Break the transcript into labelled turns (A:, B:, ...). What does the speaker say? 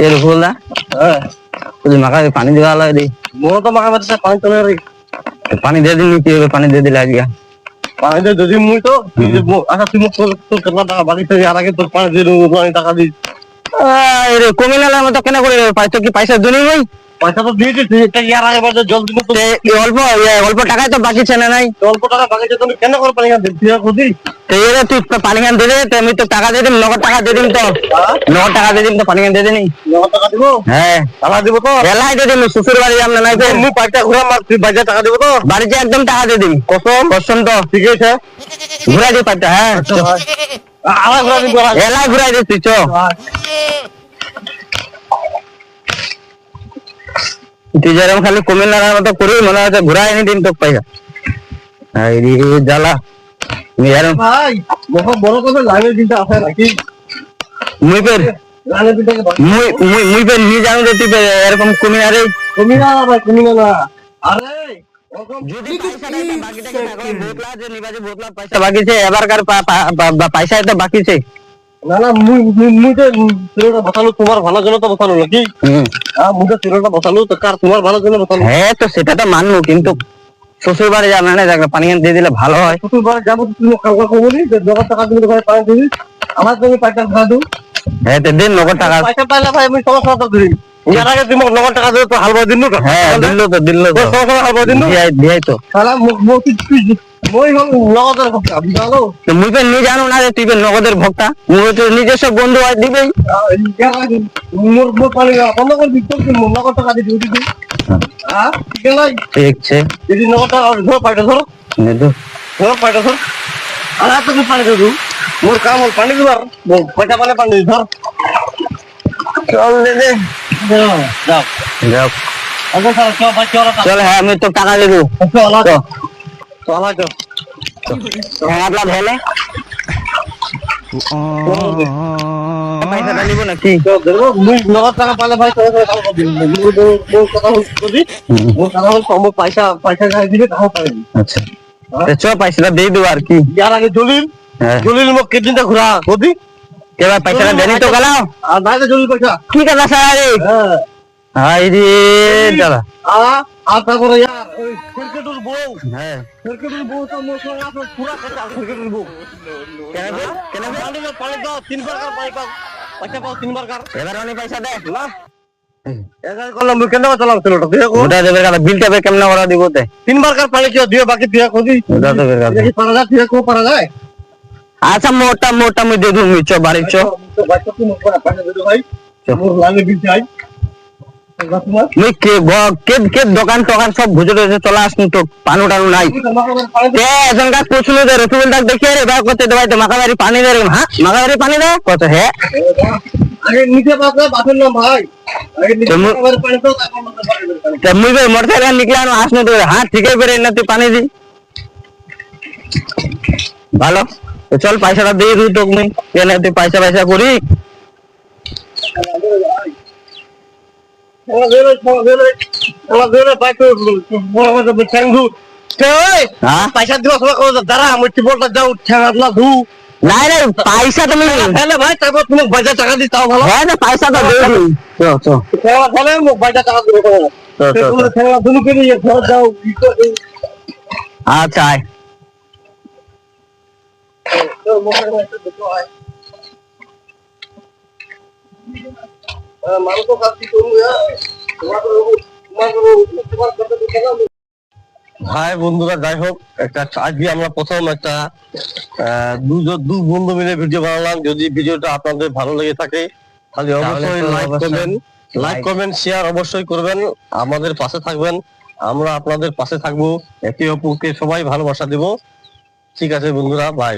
A: এর ফুলা
B: হ্যাঁ।
A: তুই মাখা পানি দেওয়া লাগে রে
B: মোর তো মাখা মারছে পানি চলে রে
A: পানি দিয়ে দিলি কি হবে পানি দিয়ে দিলে আজকে।
B: পানি দিয়ে যদি মুই তো? আচ্ছা তুই মুখ তোর তোর টাকা বাকি থেকে আর আগে তোর পানি দিয়ে দেবো পানি টাকা দিস
A: আহ, রে কমে নালে মতো কেন করে? পাইছো কি পয়সা দুনি ভাই
B: পয়সা তো এটা ইয়ার আগে বাজে তো।
A: অল্প অল্প টাকায় তো বাকি নাই।
B: অল্প টাকা বাকি তুমি কেন করে পানি খান দিচ্ছি খুদি
A: তো তুই পানি খান দিয়ে তো আমি তো টাকা দিয়ে দিম নগদ টাকা দিয়ে দিম তো। নগদ টাকা দিয়ে দিম তো পানি খান দিয়ে দিনি
B: নগদ টাকা দিব?
A: হ্যাঁ।
B: টাকা দিব তো?
A: এলাই দিয়ে দিম শ্বশুর বাড়ি যাম না নাই তো
B: মুই পাইটা ঘুরা মার তুই বাজার টাকা দিব তো?
A: বাড়িতে একদম টাকা দিয়ে দিম।
B: কসম?
A: কসম তো।
B: ঠিক আছে।
A: হ্যাঁ। এলাই ঘুরাই দিচ্ছি চ। যেরকম খালি কমে নাড়ার মতো করি মনে ঘুরাই নি দিন তো জ্বালা।
B: ভাই বড় করে লাইনের দিনটা আছে নাকি
A: মুই পের মুই মুই মুই পের নি জানো তুই এরকম কমে আরে
B: কমি না ভাই কমি না আরে ওরকম
A: যদি পয়সাটা বাকি থাকে তাহলে বোতলা যে নিবাজে বোতলা পয়সা বাকি আছে
B: না না মুই মুই- তো চিরটা বসালো তোমার ভালোর জন্য তো বসালো নাকি হ্যাঁ মুই তো চিরটা বসালো তো কার তোমার ভালোর জন্য বসালো
A: হ্যাঁ তো সেটা তো মানবো কিন্তু শ্বশুর বাড়ি যাবে না দেখ পানি এনে দিয়ে দিলে ভালো হয়।
B: শ্বশুর বাড়ি যাব তুমি কাউকে কবলি যে জগৎ টাকা তুমি ঘরে পানি দিবি। আমার তুমি পয়সা ঘুরা দেবো।
A: হ্যাঁ তো দিন নগদ টাকা।
B: পয়সা পাইলে ভাই আমি সমস্যা তো দিই ইয়ার আগে তুমি নগদ টাকা দেবে তো হালবা দিন না
A: হ্যাঁ দিল তো দিল তো।
B: হালবা দিন।
A: দিয়াই দিয়াই তো।
B: মোক মোক তুই মই বুঝালো
A: মুই পের নি তুই নগদের ভক্তা। তো নিজস্ব বন্ধু হয় দিবেই।
B: মোর মোর পানি বন্ধ করে দিচ্ছ মোর? নগদ টাকা দিয়ে দিবি হ্যাঁ। ঠিক
A: আছে।
B: যদি নগদ টাকা ধরো পাইটা ধরো।
A: নে দো।
B: ধরো পাইটা ধর। আর তুমি পানি দেবো। মোর কাম হল পানি দিবার। পয়সা পালে পানি ধর।
A: চল দে দে।
B: যাও।
A: যাও।
B: এখন তাহলে চল ভাই চল
A: চল হ্যাঁ আমি তো টাকা দেবো।
B: চল
A: হ্যাঁ আপনার ভেলে পয়সাটা নিব নাকি
B: নগদ টাকা পালে ভাই তোর কাছে কাম করবি। মোর কথা হল মোর কথা হল কম পয়সা পয়সা গায়ে দিবে তাও পারবি
A: আচ্ছা। চ পয়সাটা দিয়ে দেবো আর কি।
B: ইয়ার আগে জলিল
A: হ্যাঁ।
B: জলিল মোক কেদিনটা ঘুরা কবি
A: এবার পয়সাটা দেনি তো গেলাম
B: আর নাই তো জলিল পয়সা।
A: কি কথা স্যার
B: হ্যাঁ।
A: হাই রে দাদা
B: আ তারপরে ইয়ার ওই ক্রিকেটের বউ।
A: হ্যাঁ।
B: ক্রিকেটের বউ তো মোর সঙ্গে আপনার পুরা কথা ক্রিকেটের বউ।
A: কেন বে? কেন?
B: পানি দাও পানি দাও তিনবার কার পানি পাও পয়সা পাও তিনবার কার।
A: এবার অনেক পয়সা দে।
B: না। এগার করলাম মুই কেন চালাম ছেলেটা দেখো
A: ওটা দেবে কালা বিলটা বে কেমন ওরা দিব তে
B: তিনবার কার পানি কেউ দিয়ে বাকি দিয়ে কদি
A: ওটা দেবে কালা
B: দেখি পারা যায় দিয়ে কো পারা যায়?
A: আচ্ছা মোটা মুই বাড়ি চ। দোকান টোকান সব ঘুরে রয়েছে, চলে আসুন তো, পানু টানু নাই। এজনকার পছন্দ দে রসুল ডাক দেখিয়ে রে ভাই করতে দেবাই তো মাখাবাড়ি পানি দে হ্যাঁ? দে? কত, হে?
B: আগে নিচে পাতা বাথরুম না ভাই আগে নিচে
A: তুমি-
B: পাতা পানি তো তারপর মধ্যে পানি দেবে।
A: তে মুই বে মোটরসাইকেল নিকলে আসনো তো হ্যাঁ ঠিকই করে না তুই পানি দি। ভালো। চল, পয়সাটা দিয়ে দিই তোকে তুই পয়সা পয়সা করি।
B: পয়সা দিবা সবাই দাঁড়া আমি টিপলটা যাও আদলা ধু
A: নাই নাই পয়সা তুমি
B: তাহলে ভাই তারপর তুমি বাজার টাকা দিই তাও ভালো।
A: হ্যাঁ না পয়সা তো দিয়ে দিই চ চ
B: খেলা খেলে মোক বাজার টাকা দিবে নিয়ে যাও করে।
A: আচ্ছা
B: তোর হয় খেলা ভাই বন্ধুরা যাই হোক একটা আজকে আমরা প্রথম একটা আহ, দুজন দু বন্ধু মিলে ভিডিও বানালাম। যদি ভিডিওটা আপনাদের ভালো লেগে থাকে তাহলে অবশ্যই লাইক
A: অবশ্যই
B: করবেন। লাইক করবেন শেয়ার অবশ্যই করবেন। আমাদের পাশে থাকবেন। আমরা আপনাদের পাশে থাকব। একে অপরকে সবাই ভালোবাসা দেব। ঠিক আছে বন্ধুরা বাই